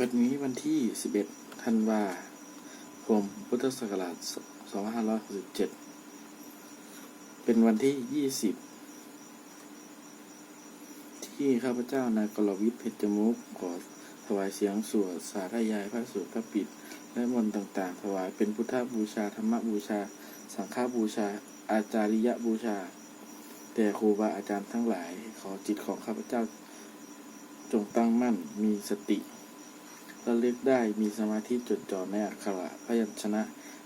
บัดนี้วันที่ 11 ธันวาคม พุทธศักราช 2567 เป็นวันที่ 20 ที่ข้าพเจ้านายกรวิทย์เพชรมุกขอถวายเสียงสวดสาธยายพระสูตรพระปิด และมนต์ต่างๆ ถวายเป็นพุทธบูชา ธรรมบูชา สังฆบูชา อาจาริยบูชา แต่ครูบาอาจารย์ทั้งหลาย ขอจิตของข้าพเจ้า จงตั้งมั่นมีสติ ระลึกได้มีสมาธิจดจ่อในอักขระพยัญชนะ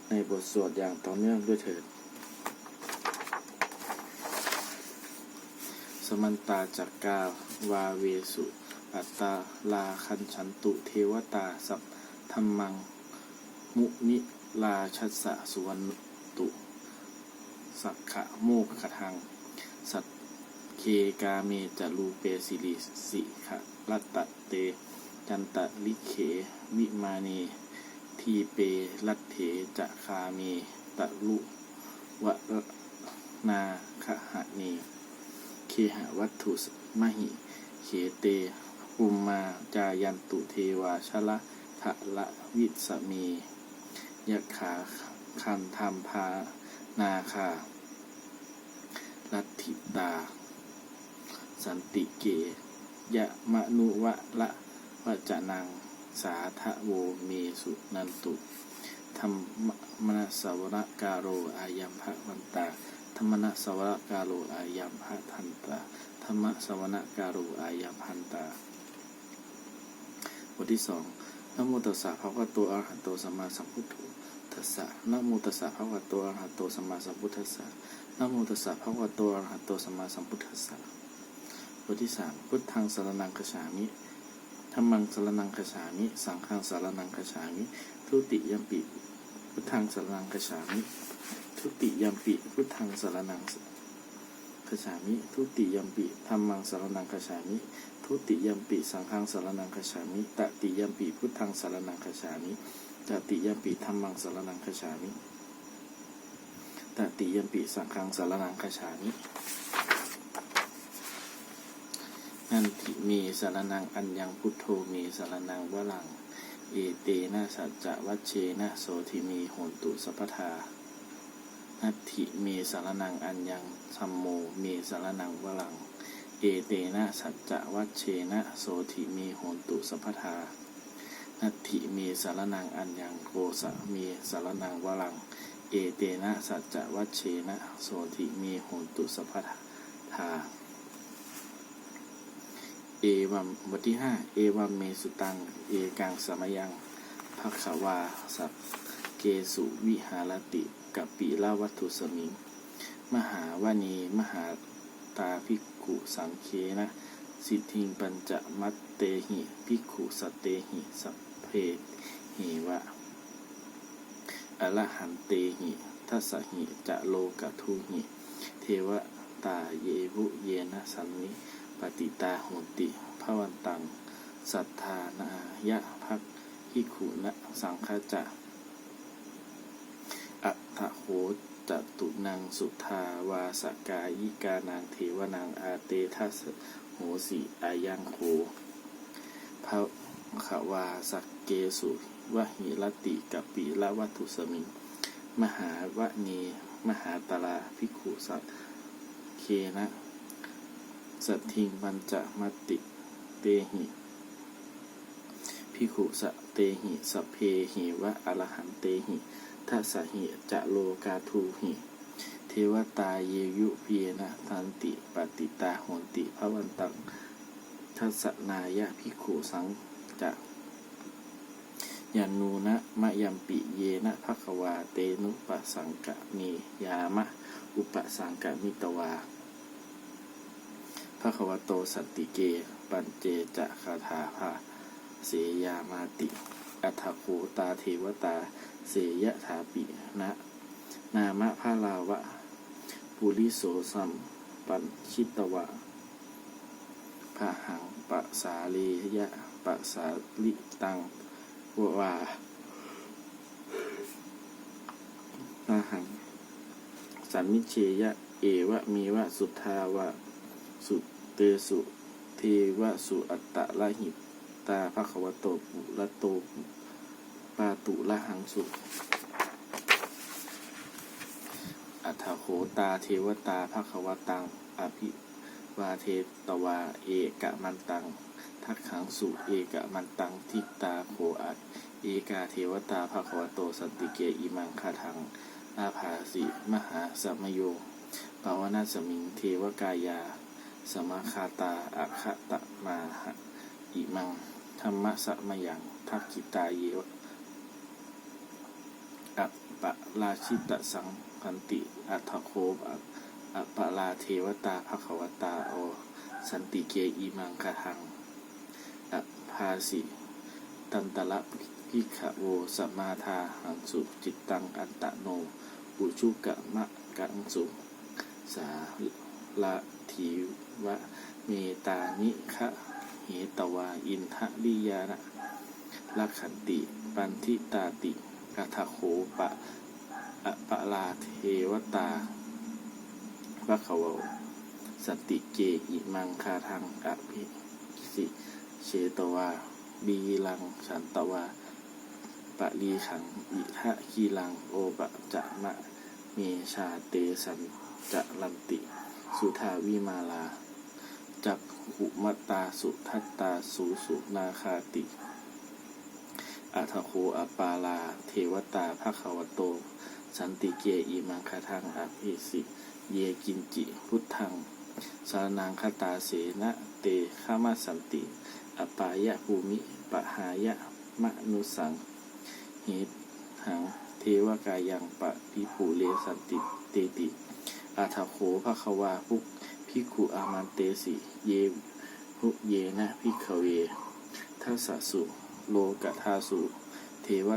ในบทสวดอย่างต่อเนื่องด้วยเถิด สมันตาจักกาวาเวสุอัตตาลาคันฉันตุเทวตาสัพธรรมัง มุนิลาชัสสะสุวรรณตุ สักขะโมกขทัง สัตเคกาเมจลูเปสิริสิขะรัตตะเต จันตะลิเข วิมาเนทีเปรัตเถจะคาเมตะลุวะนาคหะเนเคหะวัตถุสมหิ เขเตอุมมาจายันตุเทวาชละทะละวิสเมยะขาคันธรรมพานาคาลัทธิตา สันติเกยะมะนุวะละ วะจะนังสาทะโวเมสุนันตุธรรมมนสวรกาโรอายัมภะวันตาธรรมนสวรกาโรอายัมภะทันตาธรรมสวนกาโรอายัมพันตาบทที่สองนโมตัสสะภะคะวะโตอะระหะโตสัมมาสัมพุทโธทัสสะนโมตัสสะภะคะวะโตอะระหะโตสัมมาสัมพุทธัสสะนโมตัสสะภะคะวะโตอะระหะโตสัมมาสัมพุทธัสสะบทที่สามพุทธังสรนังคฉามิ รมังสารนังคฉามิ สังฆังสารนังคฉามิ ทุติยัมปิ พุทธังสารนังคฉามิ ทุติยัมปิ พุทธังสารนังคฉามิ ทุติยัมปิธรรมังสารนังคฉามิ ทุติยัมปิ สังฆังสารนังคฉามิ ตติยัมปิ พุทธังสารนังคฉามิ ตติยัมปิธรรมังสารนังคฉามิ ตติยัมปิ สังฆังสารนังคฉามิ นันทิเมสารนังอัญญังพุทโธเมสารนังวลัง เอเตนะสัจจะวัชเชนะโสทิเมโหตุสัพพทานัตถิเมสารนังอัญญังสัมโมเมสารนังวลัง เอเตนะสัจจะวัชเชนะโสธิเมโหตุสัพพทานัตถิเมสารนังอัญญังโกสะเมสารนังวลัง เอเตนะสัจจะวัชเชนะโสธิเมโหตุสัพพทา เอวัมบทที่ห้าเอวัมเมสุตัง เอกังสมยังภขวาสัพเกสุวิหารติกัปปิลาวัตถุสมิง มหาวานีมหาตาภิกขุสังเคนะ สิทธิงปัญจมัตเตหิภิกขุสเตหิสัพเพหิวะอรหันเตหิทัสหิจะโลกทุหิ เทวตาเยวุเยนะสันนิ ปฏิตาโหติภวันตัง สัทธานายะภักขิขุนะสังฆจะอัฏฐโหจตุนังสุทาวาสกายิกานางเทวนางอาเตทัสโหสีอายังโคภะขวาสักเกสุวะหิรติกัปปิละวัตุสมิงมหาวะเนมหาตลาภิกขุสัตเคนะ สัทิงปัญจมติเตหิภิขุสะเตหิสัเพหิวะอรหันเตหิทัสหิจะโลกาทูหิเทวตาเยยุเพียนะทันติปฏิตาโหนติพระวันตังทัสนายะภิขุสังจะยานูนะมะยัมปิเยนะภควาเตนุปสังกะมียามะ อุปสังกะมิตวา ภะควโตสันติเก ปัญเจจะคาถาภาเสยามาติ อัฏฐโขตาเทวตา เสยถาปินะนามะพาลาวะ ปุริโสสัมปัญชิตวะพะหังปะสาเลยะปะสาลิตังวาพะหังสัมมิเชยะ เอวะมีวะสุทธาวะ สุเตสุเทวะสุอัตตะละหิตตาภะควโตปุระโตปาตุละหังสุ อัฏฐโขตาเทวตาภะควตัง อภิวาเทตวาเอกะมันตัง ทักขังสุเอกะมันตัง ทิตาโขอัตเอกาเทวตาภะควโตสันติเกอิมังคาทังอาภาสิ มหาสัมโยปาวนาสมิง เทวกายา สมาคาตาอาคตะมาหะอิมัง ธรรมะสมยังทักขิตาเยวะอัปปะราชิตะสังพันติอัทโคบะอัปปะลาเทวตาภควตาโอ สันติเกอิมังคาทังอัภาสิตันตละพิขะโวสมมาทาหังสุจิตตังอันตะโน อุชุกะมะกังสุสาละ ทีวะเมตานิคะเหตวาอินทะลิยานะลักขันติ ปันทิตาติกัทโขปะอะปะลาเทวตาภะคะวสติเกอิมังคาทังอภิสิเชตวาบีลังฉันตวาปะลีขังอิทะคีลังโอบะจะมะเมชาเตสันจะลันติ สุทาวิมาลา จักหุมตตาสุทัตตาสูสุนาคาติ อัทโคอปาลา เทวตาภคะวโต สันติเกอิมังคาทังอภิสิ เยกินจิพุทธัง สารนังคตาเสนะเตขามาสันติ อปายะภูมิปะหายะมะนุสังเหตหัง เทวกายังปะปิปูเลสันติเตติ อาทาโขภะควาภุกพิกุอามันเตสิเยภุเยนะพิกเวทัสสุ โลกทาสุ เทว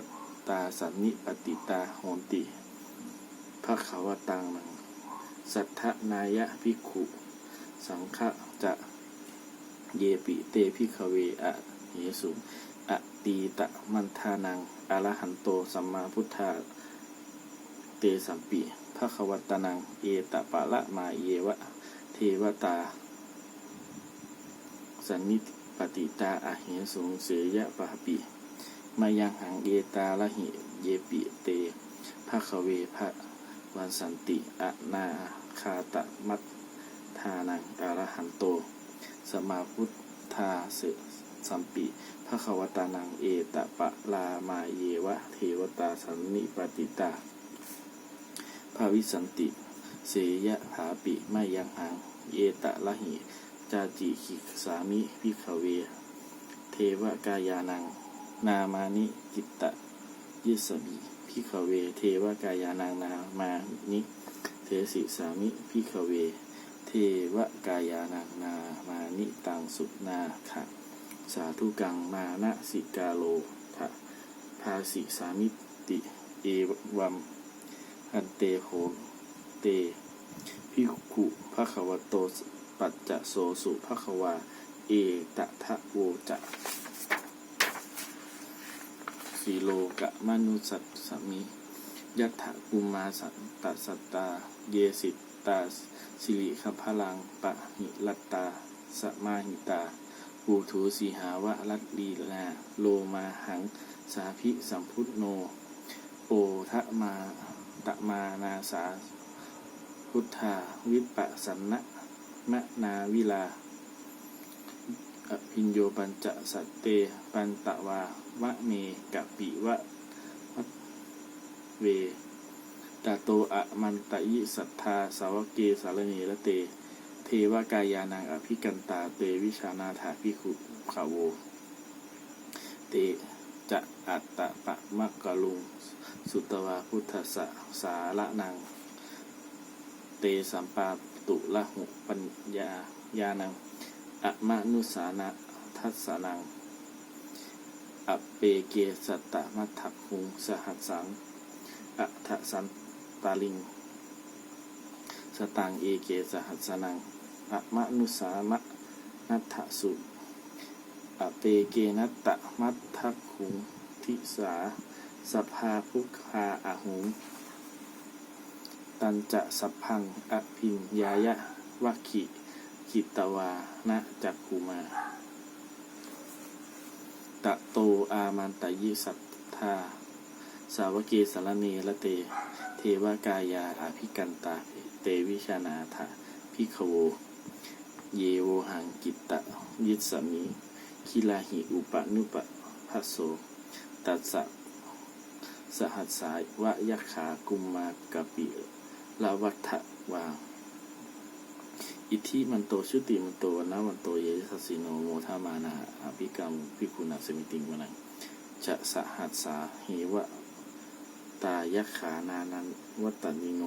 ตาสันนิปติตาโหนติภะคะวตังนัง สัทธนายะพิกุสังฆะจะเยปิเตพิกเวอะเหสุอะตีตะมันทานังอรหันโตสัมมาพุทธาเตสัมปี ภะควัตนัง เอตปะละมาเยวะ เทวตา สันนิปติตาอาเหสงเสยะปะปิมายังหังเอตาละหิเยปิเตภะคะเวภะวันสันติอะนาคาตะมัตทานังอรหันโต สมาพุทธาเสสัมปิภะคะวตานังเอตปะลามาเยวะ เทวตาสันนิปติตา ภาวิสันติ เสยะหาปิไม่ยังหัง เยตะละหิ จาจิขิสามิพิขเว เทวกายานัง นามานิจิตตะยิสมิพิขเว เทวกายานังนามานิเทสิสามิพิขเว เทวกายานังนามานิตังสุนาขะสาธุกังมานะสิกาโลทะภาสิสามิติ เอวัม อันเตโหเตพิกุภะควโตปัจจะโสสุภะควา เอตะทะโวจะสีโลกะมนุสัตสมิยัตถกุมาสันตสัตตา เยสิตตาสิริขพลังปะหิลัตตาสมาหิตาปูถูสีหาวะรัตลีลาโลมาหัง สาภิสัมพุทโน โอทะมา ตมานาสา พุทธา วิปัสสนะมะนาวิลาอภิญโยปัญจสัตเต ปันตะวาวะเมกะปิวะวัเวตาโตอะมันตะยิสัทธาสาวกเกสารเนระเต เทวกายานังอภิกันตาเตวิชานาถาพิคุขาวโว เต จะอัตตะปะมะกะลุง สุตวาพุทธสะสาระนัง เตสัมปาตุละหุปัญญายานังอะมะนุสานะทัสนังอเปเกสัตตะมัทถคุงสหัสสังอะทะสันตาลิง สตังเอเกสหัสสนังอะมะนุสามะนัทธสุ อเปเกนัตตะมัทถคุงทิสาสภาพุคคาอาหุงตันจะสัพพังอภินยายะวัคคิกิตวานะจักกุมา ตะโตอามันตยิสัทธา สาวเกสารเนละเต เทวกายาอาภิกันตา เตวิชานาถาพิขโว เยโวหังกิตตะยิสสมิ คิลาหิอุปนุปพัสโส ตัสสะสหัสสายวะยักขากุมมากะปิลาวัฏะวา อิทธิมันโตชุติมันโตวนามันโตเยสสสิโนโมทามานาอภิกรรมพิคุณาสมิติงวนังจะสหัสสาหิวะตายขานานันวัตตนิโน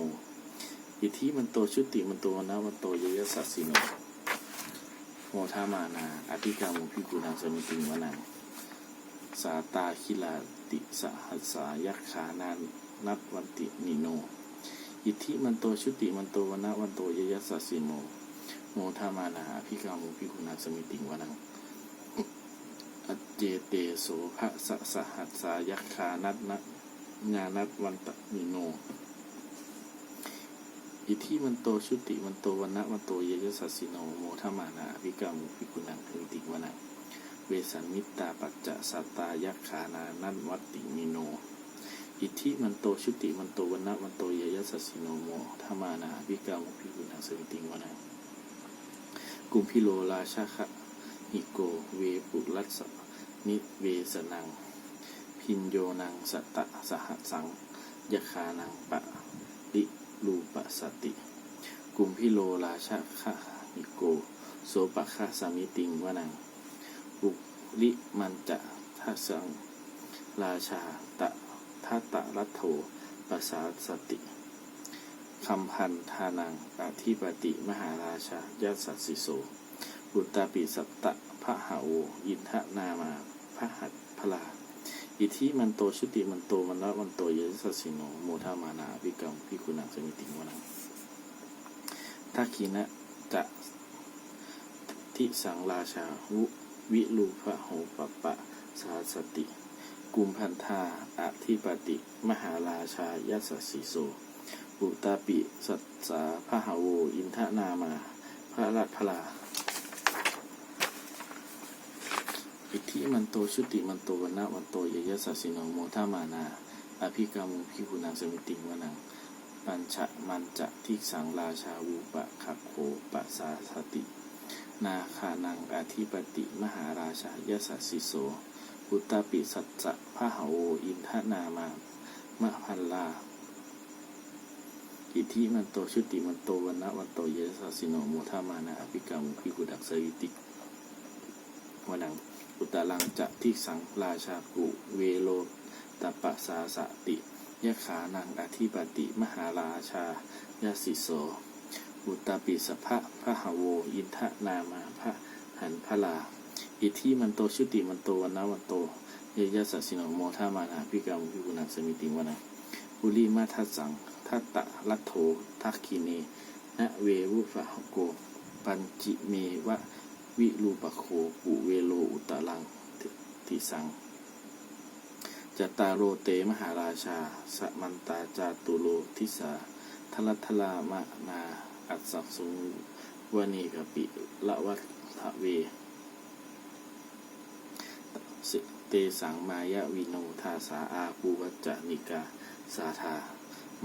อิทธิมันโตชุติมันโตวนามันโตเยสสสิโน โมทามานาอภิกรรมพิคุณาสมิติงวนังสาตาคิลาติสหัสสายักขานานัตวันตินิโน อิทธิมันโตชุติมันโตวนาวันโตเยยสสสิโนโมทามานาพิกามุพิคุณาสมิติงวนังอเจเตโสภะสสหัสสายักขานัตนะญานัตวันตนิโน อิทธิมันโตชุติมันโตวันนะวันโตเยยสัสสิโนโมทามานาพิกามุพิคุณาสมิติวนังเวสันมิตาปัจจะสัตตายักขานานันวัตติมิโน อิทธิมันโตชุติมันโตวันนะวันโตเยยสัสสิโนโมทามานาพิกามุพิคุณาสมิติวนังกุมพิโลราชาคะหิโกเวปุรัสสะนิเวสนัง พินโยนังสตะสหัสังยคานังปะ ริลูปสติ กุมพิโลราชาคะหิโก โสปะคะสามิติงวนังปุริมันจะทัสัง ราชาตะทัตตะรัตโถปัสสาสติคำพันธานังอธิปติมหาราชายาสัสสิโส บุตตาปิสัตตะพระหาโว อินทนามาพระหัตพลา อิทิมันโตชุติมันโตมันละมันโตเยสัสสิโนโมทามานาวิกรรมพิคุณังสมิติงวนังทักขีนะจะทิสังราชาวุวิลูพะโหปปปะสาสติ กุมพันธาอธิปติ มหาราชายัสสิโสปุตตาปิ สัตสาพระหาโว อินทนามา พระราพลา อิทธิมันโตชุติมันโตวันนะวันโตเยยสัสสิโนโมทามานาอภิกรรมุพิคุณังสมิติงวนัง ปัญชะมันจะทิสังราชาวูปะขับโคปะสาสติ นาคานังอธิปติมหาราชายสัสสิโสปุตตาปิสัจจะพระหาโวอินทนามามะพันลาอิทธิมันโตชุติมันโตวันนะวันโตเยสัสสิโนโมทามานาอภิกรรมพิกุดักสวิติวนัง อุตตลังจะทิสังราชากุเวโลตปะสาสติยะขานังอธิปติมหาราชายาสิโสอุตตาปิสภะพระหาโว อินทนามาพระหันพลา อิทิมันโตชุติมันโตวันนะวันโตเยยสัสสิโนโมทามานาอภิกรรมพิกุนักสมิติวนังบุริมาทัสังทัตตะลัทโถทักขิเนนะเววุฟะโก ปัญจิเมวะ วิรูปโคปุเวโลอุตตลังทิสังจตารโรเตมหาราชา สมันตาจาตุโลทิสาทลัทลามะนาอัสสักสุงวนีกปิละวัฏเวสเตสังมายาวิโนทาสาอาปูวัจจนิกา สาธา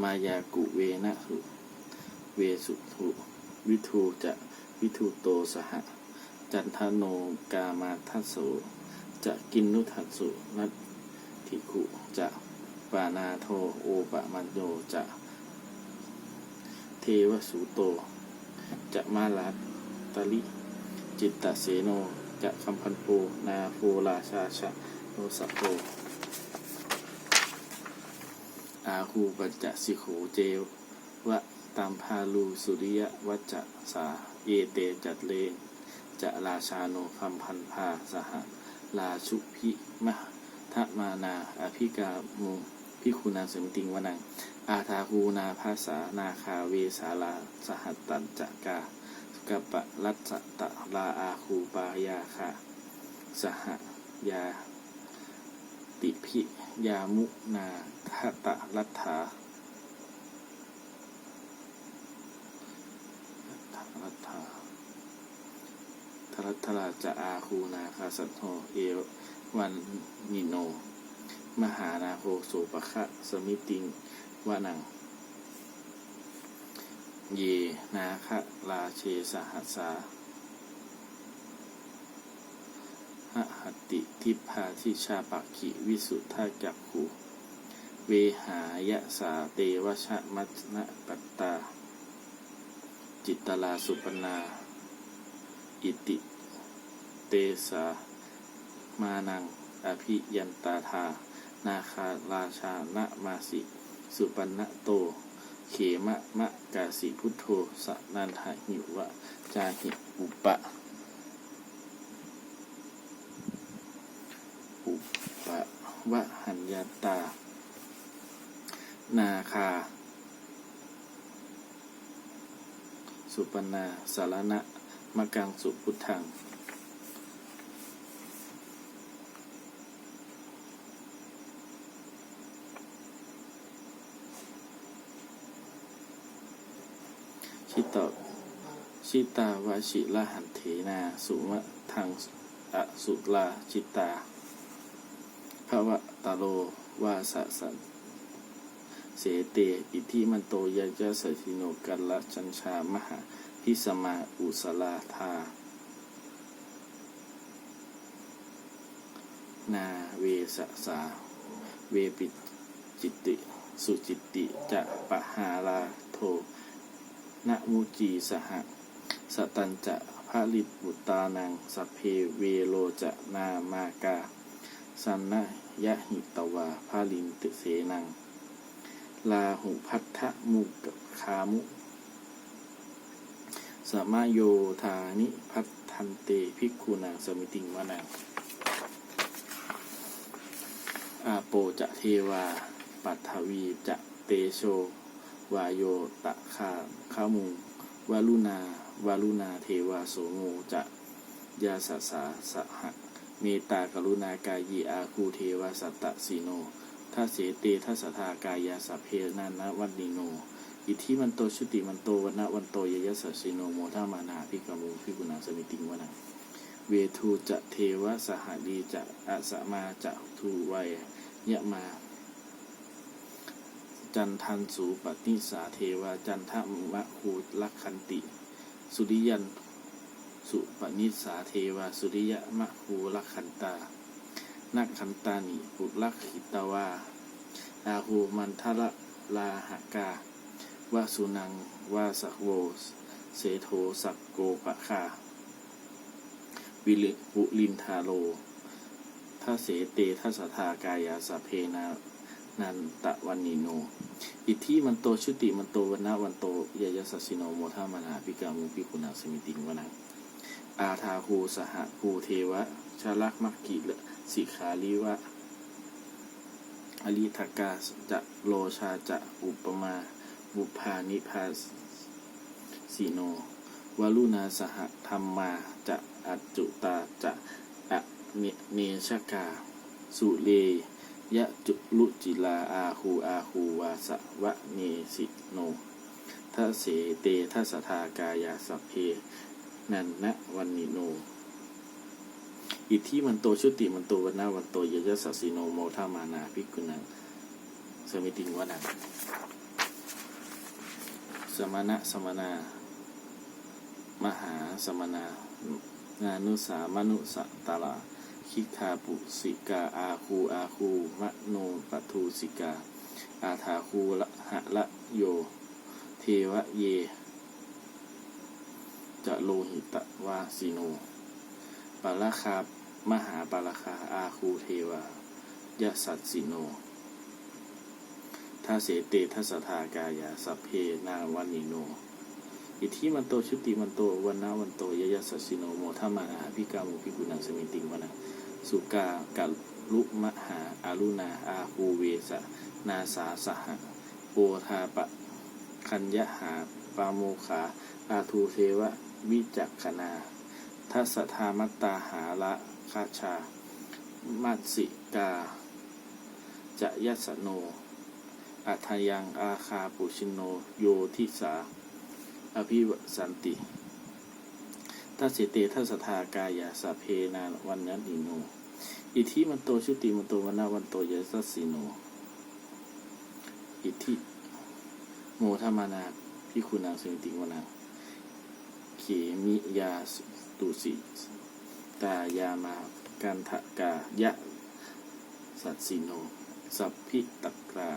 มายากุเวนะสุเวสุทุวิทูจะวิทูโตสหะ จันทโนกามาทัสโสจะกินนุทัสสุนัตถิคุจะปานาโทโอปะมันโยจะเทวสุโต จะมาลาตลิจิตตเสโน จะคัมพันโปนาโฟราชาชะโนสะโตอาคูปัจจสิโขเจวะตามพาลูสุริยวัจจะสาเอเตจัดเล จะราชาโนคัมพันพาสหลาชุพิมะทะมานาอภิกามุพิคุณาสมติงวนัง อาทาคูนาภาษานาคาเวสาลาสหัตตันจักกากัปะรัตสตะลาอาคูปายาคาสหยาติพิยามุนาทตะรัตถารัตถาทรัตถราจะอาคูนาคาสัทโธเอวันนิโน มหานาโคโสปะคะสมิติงวานัง เยนาคะราเชสหัสสาหหัตติทิพาทิชาปักขิวิสุทธาจักขุเวหายะสาเตวชะมัชนะปัตตา จิตตลาสุปนา อิติ เตสามานัง อภิยันตาธา นาคาราชานะมาสิ สุปันนะโต เขมะมะกาสิพุทโธสะนันทาหิวะ จาหิอุปะ อุปะวะหัญญาตา นาคา สุปนาสารณะมะกังสุพุทธัง ชิตะ ชิตาวาชิละหันเถนา สุมะทังอสุลาจิตาภวะตาโลวาสสันเสเต อิทิมันโตยายะสถิโนกัลละจัญชามหาพิสมาอุสลาธา นาเวสะสา เวปิจิตติสุจิตติจะปะหาลาโทนะมุจีสหะ สตันจะพระลิบุตานังสัพเพเวโลจะนามากาสันนยะหิตวาพาลินติเสนัง ลาหุพัทธมุกคามุ สมะโยธานิพัทันเตภิกขุนังสมิติงวนัง อาโปจะเทวา ปัทวีจะเตโช วายโยตะคาขามุงวาลุนา วาลุนาเทวาโสโมจะยาสสาสหะเมตตากรุณากายีอาคูเทวาสัตตสีโนทัสเสเตทัสสทากายาสพเพนานะวันนิโน อิทธิมันโตชุติมันโตวันนะวันโตยยสัสสิโนโมทามานาพิกามุพิกุณาสมิติวนังเวทูจะเทวสหดีจะอาสมาจะทูวัยยะมา จันทันสูปนิสาเทวาจันทมะคูลักขันติ สุริยัน สุปนิสาเทวา สุริยะมะคูลักขันตานักขันตานิปุลักขิตวาอาหูมันทละลาหกาวาสุนังวาสักโว เสโทสักโกปะคาวิลิปุลินทาโลทัสเสเตทัสทากายาสเพนานันตะวันนิโน อิทธิมันโตชุติมันโตวันนะวันโตยายสัสสิโนโมทามานาพิกามุพิกุณาสมิติงวนังอาทาภูสหภูเทวะชาลักมักกิเลสิขาลิวะอริทกาจะโลชาจะอุปมา บุพานิพาสิโนวาลุนาสหธรรมาจะอัจจุตาจะอะเนเนชกา สุเล ยะจุลุจิลาอาคูอาคูวาสวะเนสิโนทัสเสเตทัสทากายาสัพเพนันนะวันนิโน อิทธิมันโตชุติมันโตวันนาวันโตยยสัสิโนโมทามานาภิกขุนังสมิติงวนังสมณะสมณามหาสมณานานุสามนุสตาลา คิคาปุสิกาอาคูอาคูมะโนปัทูสิกา อาทาคูละหะละโย เทวะเย จะโลหิตวาสิโนปาราคามหาปาราคาอาคูเทวายะสัตสิโนทัสเสเตทัสสทากายาสัพเพนาวันิโน อิทิมันโตชุติมันโตวันนาวันโตยยะสัสสิโนโมทามานาพิกามุพิกุณังสมิติงวนัง สุกากัลุมหาอารุณาอาคูเวสนาสาสหะโอทาปะคัญยะหาปาโมขาอาทูเทวะวิจักขณาทัสธามัตตาหาละคาชา มัตสิกา จะยัสโน อัทยังอาคาปุชินโน โยทิสา อภิวสันติ ทัสเสเตทัสทากายาสเพนาวันนันติโน อิทิมันโตชุติมันโตวนาวันโตเยสัสสิโน อิทิโมทมานาพิคุณางสิงติงวนังเขมิยาตุสิตายามากันทะกายะ สัตสิโน สัพพิตกรา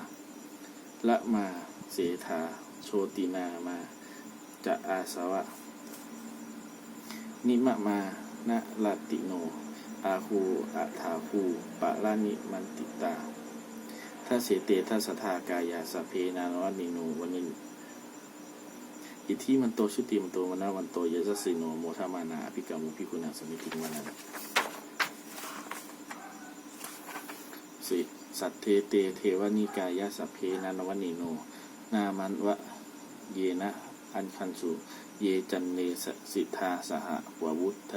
ละมาเสธาโชตินามาจะอาสวะ นิมะมานะลาติโน อาหูอัฐาหูปะลานิมันติตาถ้าเสเตทัสทากายาสเพนานวันิโนวันินอิทิมันโตชุติมันโตมนาวันโตเยสสสิโนโมทามานาอภิกรรมุพิคุณาสมิทิงวานาสิสัตเทเตเทวนิกายาสเพนานวันิโน นามันวะเยนะอันคันสุ เยจันเนสสิทธาสหววุฒ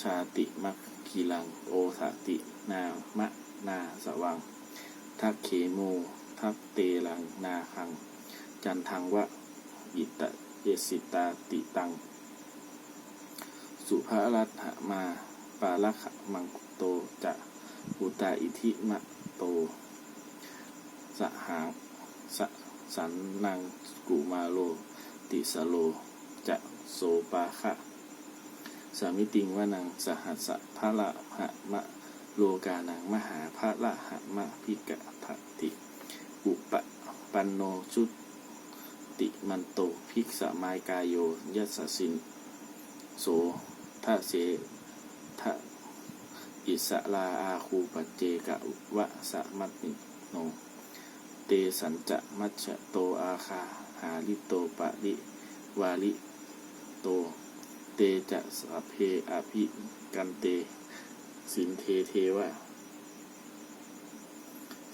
ชาติมัคคีลังโอสตินามะนาสวังทักเขโมทักเตลังนาคัง จันทังวะอิตะเยสิตาติตัง สุภารัตหมา ปาละขะมังโตจะอุตาอิทิมะโต สหาสสันนังกุมาโล ติสโล จะโสปาคะสามิติงวานังสหัสสะพระละหะมะโลกานังมหาพระละหะมะพิกะทติอุปปันโนชุติมันโตภิกษามายกายโยยัสสิน โสทะเสทะอิสลาอาคูปัจเจกะวะสะมัติโน เตสัญจะมัชโตอาคาหาลิโตปะริวาลิ โต เตจะสัพเพอภิกันเต สินเทเทวะ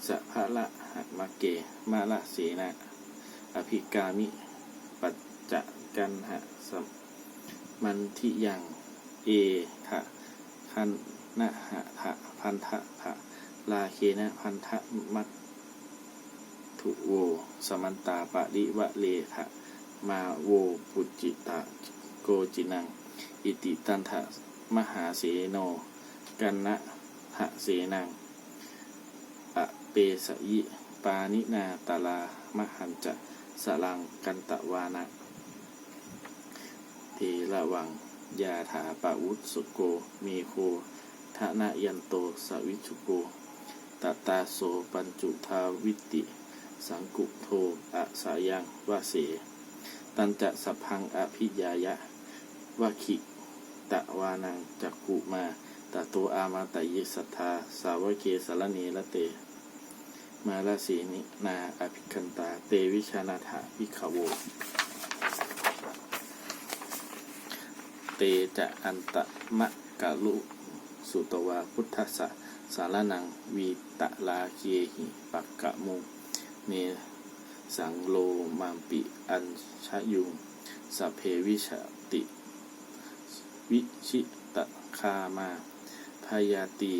สัพะละหะมะเก มาละเสนะ อภิกามิ ปัจจะกันหะสมมันทิยัง เอทะคันนะหะทะพันทะภะลาเคนะพันทะมัตถุโว สมันตาปะริวะเลทะมาโวปุจิตะ กจินัง อิติตันทะมหาเสโน กันนะหะเสนังอะเปสยิปานินาตาลามหันจะสลังกันตะวานะเทระวังยาถาปะวุตสุโกเมโคทะนะยันโตสวิชุโกตตาโสปัญจุทาวิติ สังกุโทอะสายังวาเส ตันจะสัพพังอภิยายะ วะขิตะวานังจักกุมาตโตอามาตยิสัทธา สาวเกสารเนละเต มาลาสีนินาอภิคันตา เตวิชานาถาพิขโว เตจะอันตะมะกะลุสุตวาพุทธสะสารนังวีตะลาเคียหิปักกะมุเนสังโลมัมปิอัญชยุงสพเพวิชติ วิชิตคามาพยาตี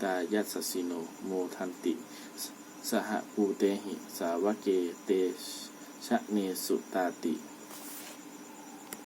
ตายัสสิโนโมทันติ สหปูเตหิ สาวเกเตชะเนสุตาติ